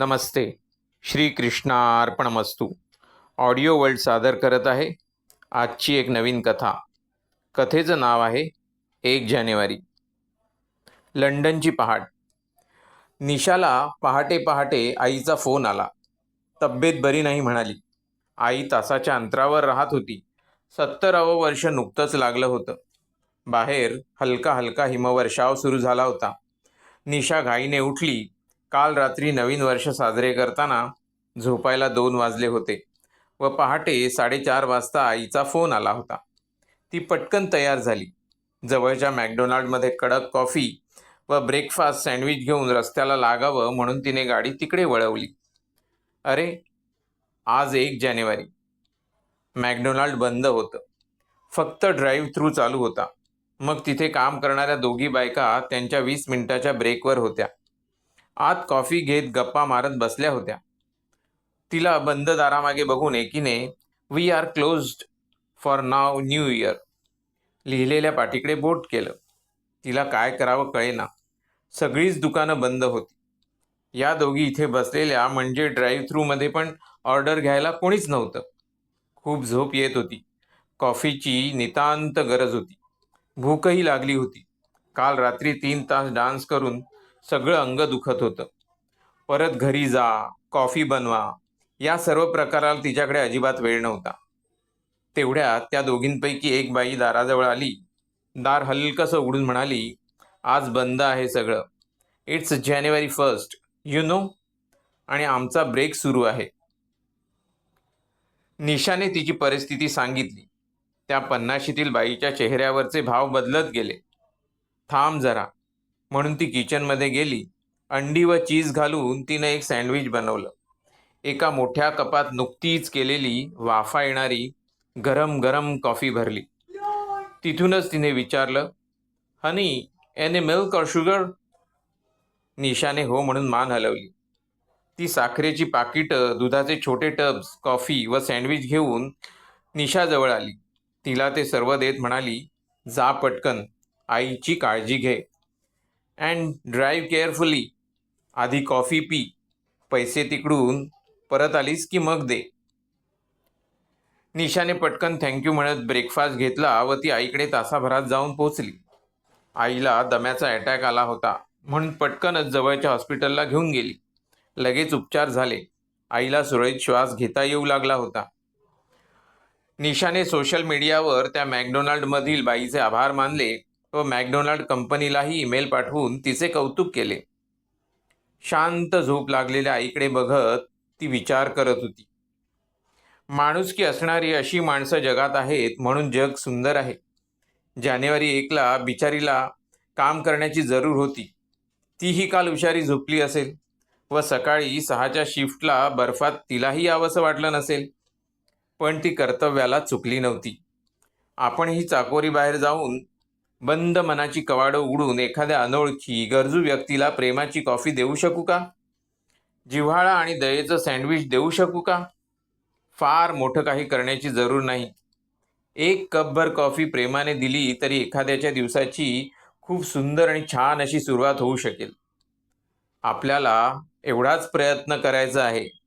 नमस्ते. श्री कृष्णार्पणमस्तू. Audio world सादर करत आहे आजची एक नवीन कथा. कथेचं नाव आहे एक जानेवारी. लंडनची पहाट. निशाला पहाटे पहाटे आईचा फोन आला. तब्येत बरी नाही म्हणाली. आई तासाच्या अंतरावर राहत होती. सत्तरावं वर्ष नुकतंच लागलं होतं. बाहेर हलका हलका हिमवर्षाव सुरू झाला होता. निशा घाईने उठली. काल रात्री नवीन वर्ष साजरे करताना झोपायला दोन वाजले होते व पहाटे साडेचार वाजता आईचा फोन आला होता. ती पटकन तयार झाली. जवळच्या मॅकडोनाल्डमध्ये कडक कॉफी व ब्रेकफास्ट सँडविच घेऊन रस्त्याला लागावं म्हणून तिने गाडी तिकडे वळवली. अरे आज एक जानेवारी. मॅकडोनाल्ड बंद होतं. फक्त ड्राईव्ह थ्रू चालू होता. मग तिथे काम करणाऱ्या दोघी बायका त्यांच्या वीस मिनिटाच्या ब्रेकवर होत्या. आत कॉफी घेत गप्पा मारत बसल्या होत्या. तिला बंद दारामागे बघून एकीने we are closed for now new year लिहिलेल्या पाठीकडे बोट केलं. तिला काय करावं कळेना. सगळीच दुकानं बंद होती. या दोघी इथे बसलेल्या म्हणजे ड्राईव्ह थ्रूमध्ये पण ऑर्डर घ्यायला कोणीच नव्हतं. खूप झोप येत होती. कॉफीची नितांत गरज होती. भूकही लागली होती. काल रात्री तीन तास डान्स करून सगळं अंग दुखत होतं. परत घरी जा कॉफी बनवा या सर्व प्रकाराला तिच्याकडे अजिबात वेळ नव्हता. तेवढ्यात त्या दोघींपैकी एक बाई दाराजवळ आली. दार हलकसं उघडून म्हणाली आज बंद आहे सगळं. It's January first you know आणि आमचा ब्रेक सुरू आहे. निशाने तिची परिस्थिती सांगितली. त्या पन्नाशीतील बाईच्या चेहऱ्यावरचे भाव बदलत गेले. थांब जरा. म्हणून ती किचनमध्ये गेली अंडी व चीज घालून तिनं एक सँडविच बनवलं. एका मोठ्या कपात नुकतीच केलेली वाफा येणारी गरम गरम कॉफी भरली. तिथूनच तिने विचारलं हनी एने मिल्क और शुगर निशाने हो म्हणून मान हलवली. ती साखरेची पाकिटं दुधाचे छोटे टब्स कॉफी व सँडविच घेऊन निशाजवळ आली. तिला ते सर्व देत म्हणाली जा पटकन आईची काळजी घे. And drive carefully. आधी कॉफी पी पैसे तिकडून परत आलीस की मग दे. निशाने पटकन थँक्यू म्हणत ब्रेकफास्ट घेतला व ती आईकडे तासाभरात जाऊन पोचली आईला दम्याचा अटॅक आला होता म्हणून पटकनच जवळच्या हॉस्पिटलला घेऊन गेली. लगेच उपचार झाले. आईला सुरळीत श्वास घेता येऊ लागला होता. निशाने सोशल मीडियावर त्या मॅकडोनाल्डमधील बाईचे आभार मानले. व मॅकडोनाल्ड कंपनीलाही ईमेल पाठवून तिचे कौतुक केले. शांत झोप लागलेल्या आईकडे बघत ती विचार करत होती. माणुसकी असणारी अशी माणसं जगात आहेत म्हणून जग सुंदर आहे. जानेवारी एकला बिचारीला काम करण्याची जरूर होती. तीही काल हुशारी झोपली असेल व सकाळी सहाच्या शिफ्टला बर्फात तिलाही यावंसं वाटलं नसेल. पण ती कर्तव्याला चुकली नव्हती. आपणही चाकोरी बाहेर जाऊन बंद मनाची कवाडं उघडून एखाद्या अनोळखी गरजू व्यक्तीला प्रेमाची कॉफी देऊ शकू का? जिव्हाळा आणि दयेचं सँडविच देऊ शकू का? फार मोठं काही करण्याची जरूर नाही. एक कपभर कॉफी प्रेमाने दिली तरी एखाद्याच्या दिवसाची खूप सुंदर आणि छान अशी सुरुवात होऊ शकेल. आपल्याला एवढाच प्रयत्न करायचा आहे.